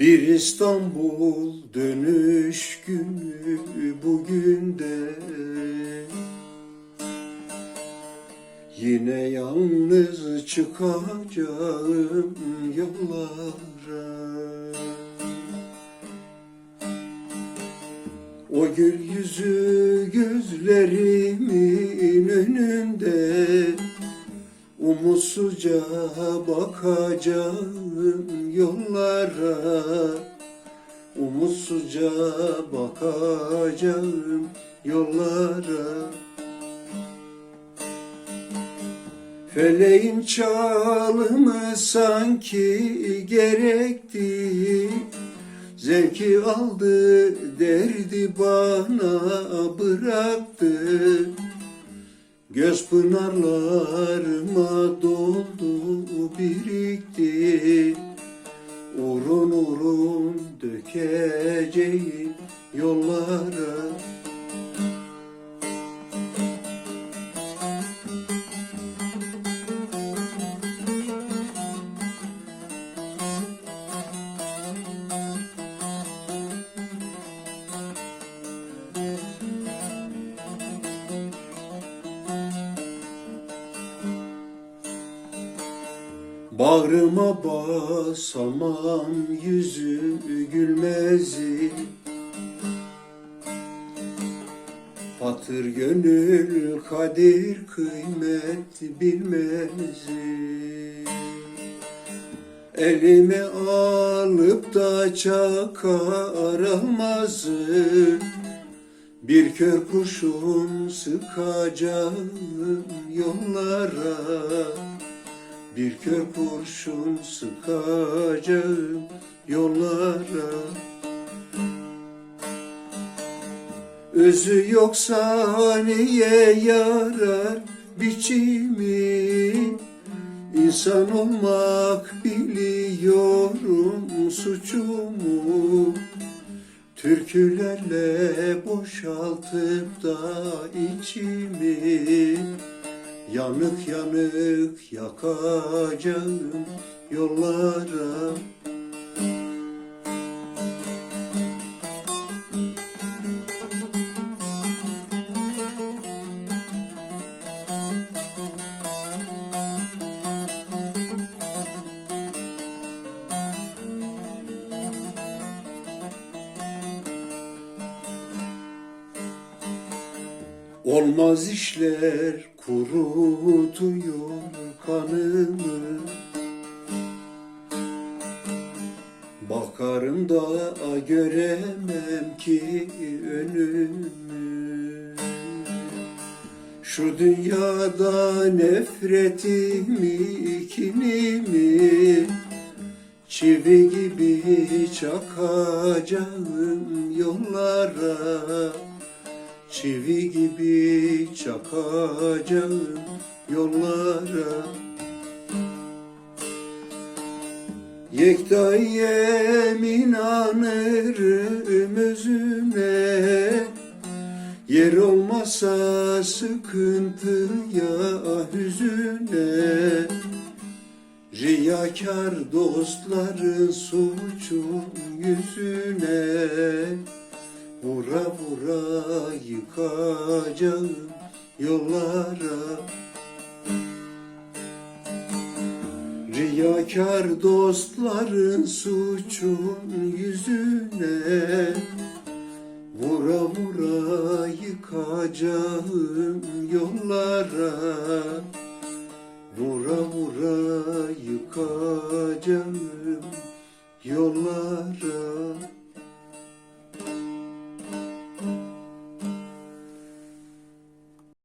Bir İstanbul dönüş günü bugün de. Yine yalnız çıkacağım yollara. O gül yüzü gözlerimin Umutsuzca bakacağım yollara. Umutsuzca bakacağım yollara. Feleğin çalımı sanki gerekti. Zevki aldı derdi bana bıraktı Göz pınarlarıma doldu birikti. Urun urun dökeceğim yollara Bağrıma basamam yüzü gülmezi. Hatır gönül kadir kıymet bilmezi. Elime alıp da çakar almazı. Bir kör kurşun sıkacağım yollara bir kör kurşun sıkacağım yollara. Özü yoksa niye yarar biçimi? İnsan olmak biliyorum suçumu. Türkülerle boşaltıp da içimi Yanık yanık yakacağım yollara. Olmaz işler kurutuyor kanımı. Bakarım da göremem ki önümü. Şu dünyada nefretimi, kinimi Çivi gibi çakacağım yollara Çivi gibi çakacağım yollara. Yekta yemin anırım özüne Yer olmasa sıkıntıya hüzüne. Riyakar dostların suçun yüzüne Vura vura yıkacağım yollara. Riyakar dostların suçun yüzüne. Vura vura yıkacağım yollara. Vura vura yıkacağım yollara